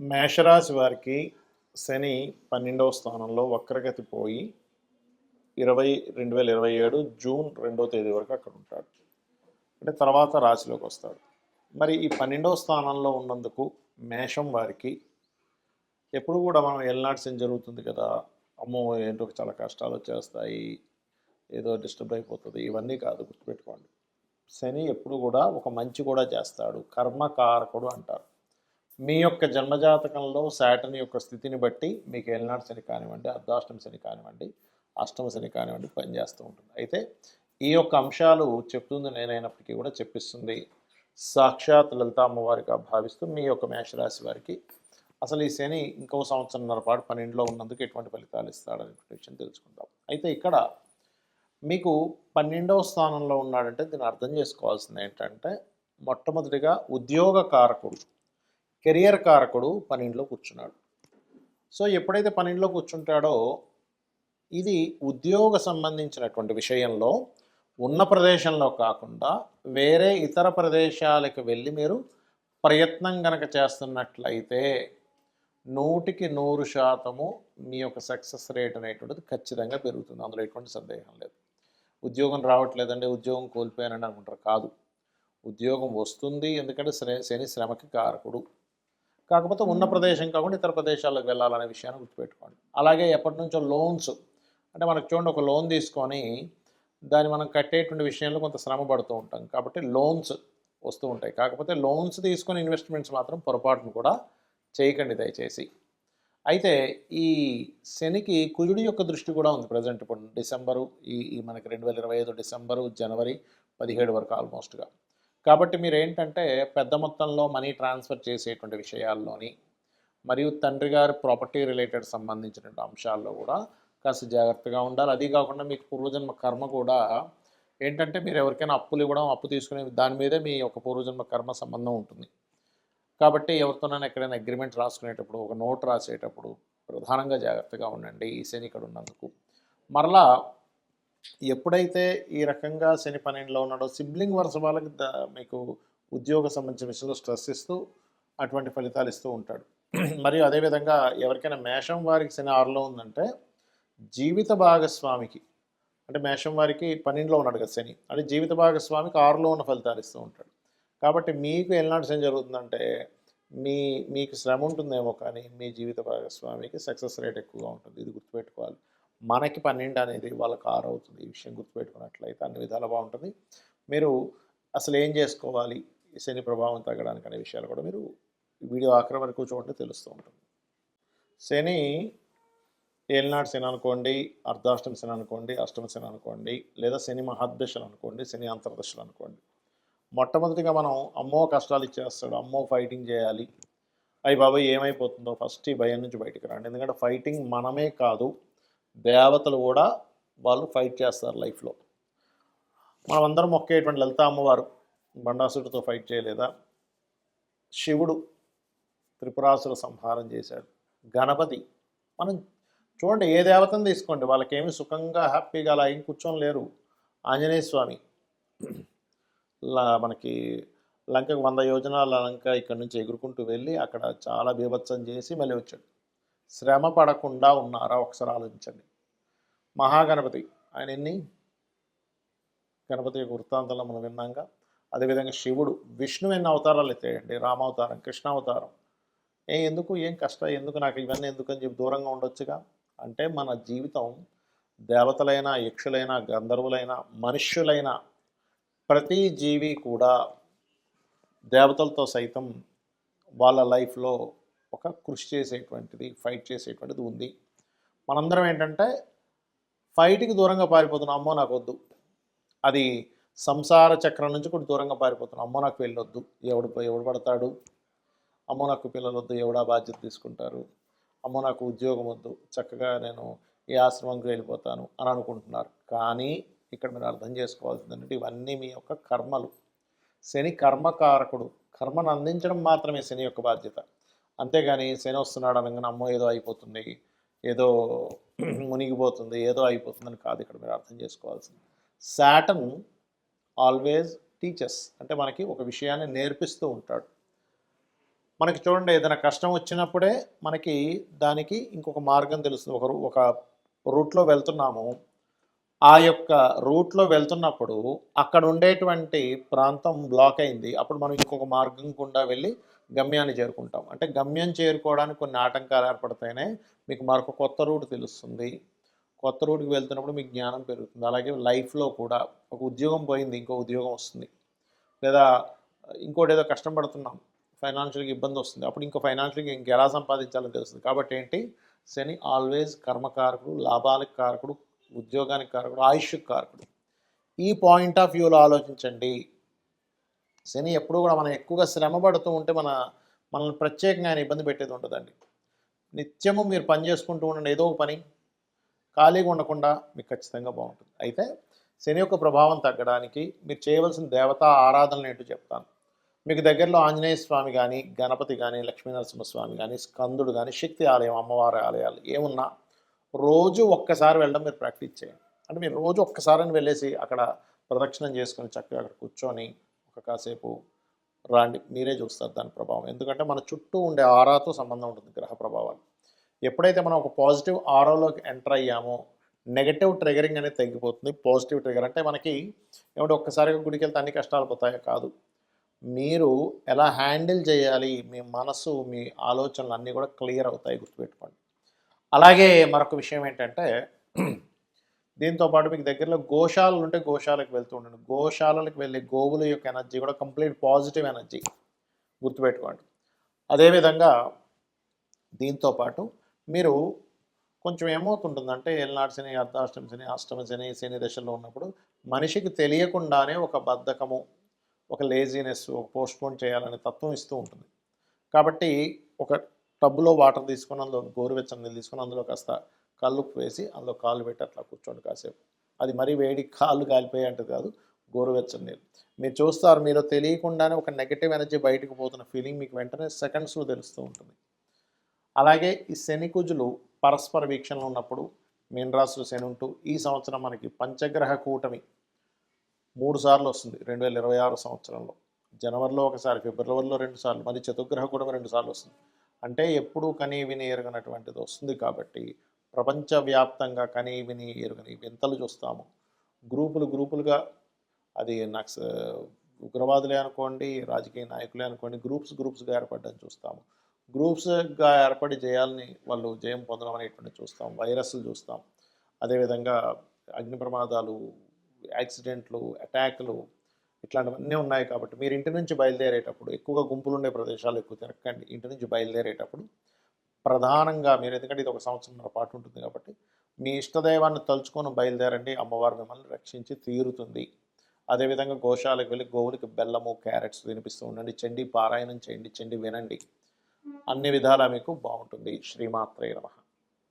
మేషరాశి వారికి శని పన్నెండవ స్థానంలో వక్రగతి పోయి ఇరవై రెండు వేల ఇరవై ఏడు జూన్ రెండవ తేదీ వరకు అక్కడ ఉంటాడు. అంటే తర్వాత రాశిలోకి వస్తాడు. మరి ఈ పన్నెండవ స్థానంలో ఉన్నందుకు మేషం వారికి ఎప్పుడు కూడా మనం ఎల్నాడు శని జరుగుతుంది కదా అమ్మో ఏంటో చాలా కష్టాలు వచ్చేస్తాయి ఏదో డిస్టర్బ్ అయిపోతుంది ఇవన్నీ కాదు గుర్తుపెట్టుకోండి. శని ఎప్పుడు కూడా ఒక మంచి కూడా చేస్తాడు కర్మకారకుడు అంటారు. మీ యొక్క జన్మజాతకంలో శాటన్ యొక్క స్థితిని బట్టి మీకు ఏలినాడు శని కానివ్వండి అర్ధాష్టమ శని కానివ్వండి అష్టమ శని కానివ్వండి పనిచేస్తూ ఉంటుంది. అయితే ఈ యొక్క అంశాలు చెప్తుంది నేనైనప్పటికీ కూడా చెప్పిస్తుంది. సాక్షాత్ లలిత అమ్మవారిగా భావిస్తూ మీ యొక్క మేషరాశి వారికి అసలు ఈ శని ఇంకో సంవత్సరంన్నర పాటు పన్నెండులో ఉన్నందుకు ఎటువంటి ఫలితాలు ఇస్తాడనే విషయం తెలుసుకుందాం. అయితే ఇక్కడ మీకు పన్నెండవ స్థానంలో ఉన్నాడంటే దీన్ని అర్థం చేసుకోవాల్సింది ఏంటంటే మొట్టమొదటిగా ఉద్యోగ కారకుడు. కెరియర్ కారకుడు పన్నెండులో కూర్చున్నాడు. సో ఎప్పుడైతే పన్నెండులో కూర్చుంటాడో ఇది ఉద్యోగ సంబంధించినటువంటి విషయంలో ఉన్న ప్రదేశంలో కాకుండా వేరే ఇతర ప్రదేశాలకు వెళ్ళి మీరు ప్రయత్నం కనుక చేస్తున్నట్లయితే నూటికి నూరు శాతము మీ యొక్క సక్సెస్ రేట్ అనేటువంటిది ఖచ్చితంగా పెరుగుతుంది. అందులో ఎటువంటి సందేహం లేదు. ఉద్యోగం రావట్లేదండి ఉద్యోగం కోల్పోయానని అనుకుంటారు. కాదు. ఉద్యోగం వస్తుంది ఎందుకంటే శని శని శ్రమకి కారకుడు. కాకపోతే ఉన్న ప్రదేశం కాకుండా ఇతర ప్రదేశాలకు వెళ్ళాలనే విషయాన్ని గుర్తుపెట్టుకోండి. అలాగే ఎప్పటి నుంచో లోన్స్ అంటే మనకు చూడండి ఒక లోన్ తీసుకొని దాన్ని మనం కట్టేటువంటి విషయంలో కొంత శ్రమ పడుతూ ఉంటాం. కాబట్టి లోన్స్ వస్తూ ఉంటాయి. కాకపోతే లోన్స్ తీసుకొని ఇన్వెస్ట్మెంట్స్ మాత్రం పొరపాటును కూడా చేయకండి దయచేసి. అయితే ఈ శనికి కుజుడి యొక్క దృష్టి కూడా ఉంది ప్రజెంట్ ఇప్పుడు డిసెంబరు ఈ ఈ మనకి రెండు వేల ఇరవై ఐదు డిసెంబరు జనవరి పదిహేడు వరకు ఆల్మోస్ట్గా. కాబట్టి మీరు ఏంటంటే పెద్ద మొత్తంలో మనీ ట్రాన్స్ఫర్ చేసేటువంటి విషయాల్లోని మరియు తండ్రి గారి ప్రాపర్టీ రిలేటెడ్ సంబంధించిన అంశాల్లో కూడా కాస్త జాగ్రత్తగా ఉండాలి. అది కాకుండా మీకు పూర్వజన్మ కర్మ కూడా ఏంటంటే మీరు ఎవరికైనా అప్పులు ఇవ్వడం అప్పు తీసుకునే దాని మీదే మీ యొక్క పూర్వజన్మ కర్మ సంబంధం ఉంటుంది. కాబట్టి ఎవరితోనైనా ఎక్కడైనా అగ్రిమెంట్ రాసుకునేటప్పుడు ఒక నోట్ రాసేటప్పుడు ప్రధానంగా జాగ్రత్తగా ఉండండి ఈ శని ఇక్కడ ఉన్నందుకు. మరలా ఎప్పుడైతే ఈ రకంగా శని పన్నెండులో ఉన్నాడో సిబ్లింగ్ వరుస వాళ్ళకి మీకు ఉద్యోగ సంబంధించిన విషయంలో స్ట్రెస్ ఇస్తూ అటువంటి ఫలితాలు ఇస్తూ ఉంటాడు. మరియు అదేవిధంగా ఎవరికైనా మేషం వారికి శని ఆరులో ఉందంటే జీవిత భాగస్వామికి అంటే మేషం వారికి పన్నెండులో ఉన్నాడు కదా శని అంటే జీవిత భాగస్వామికి ఆరులో ఉన్న ఫలితాలు ఇస్తూ ఉంటాడు. కాబట్టి మీకు ఎలాంటి శని జరుగుతుందంటే మీ మీకు శ్రమ ఉంటుందేమో కానీ మీ జీవిత భాగస్వామికి సక్సెస్ రేట్ ఎక్కువగా ఉంటుంది. ఇది గుర్తుపెట్టుకోవాలి. మనకి పన్నెండు అనేది వాళ్ళకి ఆరు అవుతుంది. ఈ విషయం గుర్తుపెట్టుకున్నట్లయితే అన్ని విధాలు బాగుంటుంది. మీరు అసలు ఏం చేసుకోవాలి? శని ప్రభావం తగ్గడానికి అనే విషయాలు కూడా మీరు వీడియో ఆఖరి వరకు చూడండి తెలుస్తూ ఉంటుంది. శని ఏలినాడు శని అనుకోండి అర్ధాష్టమ శని అనుకోండి అష్టమ శని అనుకోండి లేదా శని మహాదశలు అనుకోండి శని అంతర్దశలు అనుకోండి. మొట్టమొదటిగా మనం అమ్మో కష్టాలు ఇచ్చేస్తాడు అమ్మో ఫైటింగ్ చేయాలి. అయ్యి బాబాయ్ ఏమైపోతుందో ఫస్ట్ ఈ భయం నుంచి బయటికి రండి. ఎందుకంటే ఫైటింగ్ మనమే కాదు దేవతలు కూడా వాళ్ళు ఫైట్ చేస్తారు లైఫ్లో. మనం అందరం మొక్కేటువంటి లలిత అమ్మవారు బండాసుడితో ఫైట్ చేయలేదా? శివుడు త్రిపురాసుర సంహారం చేశాడు. గణపతి మనం చూడండి ఏ దేవతను తీసుకోండి వాళ్ళకేమి సుఖంగా హ్యాపీగా అలా ఏం కూర్చొని లేరు. ఆంజనేయ స్వామి లా మనకి లంకకు వంద యోజనాల లంక ఇక్కడ నుంచి ఎగురుకుంటూ వెళ్ళి అక్కడ చాలా బీభత్సం చేసి మళ్ళీ వచ్చాడు. శ్రమ పడకుండా ఉన్నారా? ఒకసారి ఆలోచించండి. మహాగణపతి. ఆయన ఎన్ని? గణపతి యొక్క వృత్తాంతంలో మనం విన్నాక అదేవిధంగా శివుడు విష్ణు ఎన్ని అవతారాలు ఎత్తాయండి? రామావతారం కృష్ణావతారం. ఏ ఎందుకు? ఏం కష్టం? ఎందుకు నాకు ఇవన్నీ ఎందుకు అని చెప్పి దూరంగా ఉండొచ్చుగా? అంటే మన జీవితం దేవతలైన యక్షులైనా గంధర్వులైనా మనుష్యులైనా ప్రతి జీవి కూడా దేవతలతో సైతం వాళ్ళ లైఫ్లో ఒక కృషి చేసేటువంటిది ఫైట్ చేసేటువంటిది ఉంది. మనందరం ఏంటంటే ఫైట్కి దూరంగా పారిపోతున్నాం అమ్మో నాకు వద్దు అది సంసార చక్రం నుంచి కూడా దూరంగా పారిపోతున్నాం అమ్మో నాకు వెళ్ళొద్దు. ఎవడు ఎవడు పడతాడు? అమ్మో నాకు పిల్లలొద్దు ఎవడా బాధ్యత తీసుకుంటారు? అమ్మో నాకు ఉద్యోగం వద్దు చక్కగా నేను ఈ ఆశ్రమంకి వెళ్ళిపోతాను అని అనుకుంటున్నారు. కానీ ఇక్కడ మీరు అర్థం చేసుకోవాల్సింది ఏంటంటే ఇవన్నీ మీ యొక్క కర్మలు. శని కర్మకారకుడు కర్మను అందించడం మాత్రమే శని యొక్క బాధ్యత. అంతేగాని శని వస్తున్నాడు అనగానే అమ్మో ఏదో అయిపోతుంది. ఏదో మునిగిపోతుంది ఏదో అయిపోతుందని కాదు ఇక్కడ మీరు అర్థం చేసుకోవాల్సింది. Satan always teachers. అంటే మనకి ఒక విషయాన్ని నేర్పిస్తూ ఉంటాడు. మనకి చూడండి ఏదైనా కష్టం వచ్చినప్పుడే మనకి దానికి ఇంకొక మార్గం తెలుస్తుంది. ఒక రూ- ఒక రూట్లో వెళ్తున్నాము. ఆ యొక్క రూట్లో వెళ్తున్నప్పుడు అక్కడ ఉండేటువంటి ప్రాంతం బ్లాక్ అయింది. అప్పుడు మనం ఇంకొక మార్గం గుండా వెళ్ళి గమ్యాన్ని చేరుకుంటాం. అంటే గమ్యం చేరుకోవడానికి కొన్ని ఆటంకాలు ఏర్పడితేనే మీకు మరొక కొత్త రూట్ తెలుస్తుంది. కొత్త రూట్కి వెళ్తున్నప్పుడు మీకు జ్ఞానం పెరుగుతుంది. అలాగే లైఫ్లో కూడా ఒక ఉద్యోగం పోయింది ఇంకో ఉద్యోగం వస్తుంది. లేదా ఇంకోటి ఏదో కష్టం పడుతున్నాం ఫైనాన్షియల్గా ఇబ్బంది వస్తుంది. అప్పుడు ఇంకో ఫైనాన్షియల్గా ఇంకెలా సంపాదించాలని తెలుస్తుంది. కాబట్టి ఏంటి? శని ఆల్వేస్ కర్మకారకుడు లాభాలకు కారకుడు ఉద్యోగానికి కారకుడు ఆయుష్కి కారకుడు. ఈ పాయింట్ ఆఫ్ వ్యూలో ఆలోచించండి. శని ఎప్పుడు కూడా మనం ఎక్కువగా శ్రమ పడుతూ ఉంటే మన మనల్ని ప్రత్యేకంగా ఆయన ఇబ్బంది పెట్టేది ఉంటుందండి నిత్యము మీరు పని చేసుకుంటూ ఉండండి ఏదో ఒక పని. ఖాళీగా ఉండకుండా మీకు ఖచ్చితంగా బాగుంటుంది. అయితే శని యొక్క ప్రభావం తగ్గడానికి మీరు చేయవలసిన దేవతా ఆరాధనలు ఏంటో చెప్తాను. మీకు దగ్గరలో ఆంజనేయ స్వామి కానీ గణపతి కానీ లక్ష్మీనరసింహస్వామి కానీ స్కందుడు కానీ శక్తి ఆలయం అమ్మవారి ఆలయాలు ఏమున్నా రోజు ఒక్కసారి వెళ్ళడం మీరు ప్రాక్టీస్ చేయండి. అంటే మీరు రోజు ఒక్కసారి వెళ్ళేసి అక్కడ ప్రదక్షిణం చేసుకొని చక్కగా అక్కడ కూర్చొని ఒక కాసేపు రాండి. మీరే చూస్తారు దాని ప్రభావం. ఎందుకంటే మన చుట్టూ ఉండే ఆరాతో సంబంధం ఉంటుంది గ్రహ ప్రభావాలు. ఎప్పుడైతే మనం ఒక పాజిటివ్ ఆరోలోకి ఎంటర్ అయ్యామో నెగటివ్ ట్రిగరింగ్ అనేది తగ్గిపోతుంది. పాజిటివ్ ట్రిగర్ అంటే మనకి ఏమంటే ఒక్కసారిగా గుడికి వెళ్తే అన్ని కష్టాలు పోతాయో కాదు. మీరు ఎలా హ్యాండిల్ చేయాలి? మీ మనసు మీ ఆలోచనలు అన్నీ కూడా క్లియర్ అవుతాయి గుర్తుపెట్టుకోండి. అలాగే మరొక విషయం ఏంటంటే దీంతో పాటు మీకు దగ్గరలో గోశాలలు ఉంటే గోశాలకు వెళ్తూ ఉండండి. గోశాలలకు వెళ్ళే గోవుల యొక్క ఎనర్జీ కూడా కంప్లీట్ పాజిటివ్ ఎనర్జీ గుర్తుపెట్టుకోండి. అదేవిధంగా దీంతో పాటు మీరు కొంచెం ఏమవుతుంటుందంటే ఏలనాడు శని అర్ధాష్టమి శని అష్టమి శని శని ఉన్నప్పుడు మనిషికి తెలియకుండానే ఒక బద్ధకము ఒక లేజీనెస్ ఒక పోస్ట్పోన్ చేయాలనే తత్వం ఇస్తూ ఉంటుంది. కాబట్టి ఒక టబ్బులో వాటర్ తీసుకుని అందులో గోరువెచ్చని నీళ్ళు అందులో కాస్త కళ్ళు వేసి అందులో కాళ్ళు పెట్టి అట్లా కూర్చోండి కాసేపు. అది మరీ వేడి కాళ్ళు కాలిపోయే అంటే కాదు గోరువెచ్చని నీళ్ళు మీరు చూస్తారు మీరు తెలియకుండానే ఒక నెగటివ్ ఎనర్జీ బయటకు పోతున్న ఫీలింగ్ మీకు వెంటనే సెకండ్స్లో తెలుస్తూ ఉంటుంది. అలాగే ఈ శని కుజులు పరస్పర వీక్షణలో ఉన్నప్పుడు మీనరాశులు శని ఉంటూ ఈ సంవత్సరం మనకి పంచగ్రహ కూటమి మూడు సార్లు వస్తుంది రెండు వేల ఇరవై ఆరు సంవత్సరంలో. జనవరిలో ఒకసారి ఫిబ్రవరిలో రెండు సార్లు మరి చతుర్గ్రహ కూటమి రెండు సార్లు వస్తుంది. అంటే ఎప్పుడూ కనీ విని ఎరగనటువంటిది వస్తుంది కాబట్టి ప్రపంచవ్యాప్తంగా కనీ విని ఎరుగని వింతలు చూస్తాము. గ్రూపులు గ్రూపులుగా అది నక్స ఉగ్రవాదులే అనుకోండి రాజకీయ నాయకులే అనుకోండి గ్రూప్స్ గ్రూప్స్గా ఏర్పడడం చూస్తాము. గ్రూప్స్గా ఏర్పడి జయాలని వాళ్ళు జయం పొందడం అనేటువంటి చూస్తాం. వైరస్లు చూస్తాం. అదేవిధంగా అగ్ని ప్రమాదాలు యాక్సిడెంట్లు అటాక్లు ఇట్లాంటివన్నీ ఉన్నాయి కాబట్టి మీరు ఇంటి నుంచి బయలుదేరేటప్పుడు ఎక్కువగా గుంపులు ఉండే ప్రదేశాలు ఎక్కువ తిరగండి ఇంటి నుంచి బయలుదేరేటప్పుడు ప్రధానంగా మీరు ఎందుకంటే ఇది ఒక సంవత్సరంన్నర పాటు ఉంటుంది కాబట్టి మీ ఇష్టదైవాన్ని తలుచుకొని బయలుదేరండి అమ్మవారు మిమ్మల్ని రక్షించి తీరుతుంది. అదేవిధంగా గోశాలకు వెళ్ళి గోవులకి బెల్లము క్యారెట్స్ వినిపిస్తూ ఉండండి. చండి పారాయణం చేయండి చండి వినండి. అన్ని విధాలా మీకు బాగుంటుంది. శ్రీమాత్రే నమ.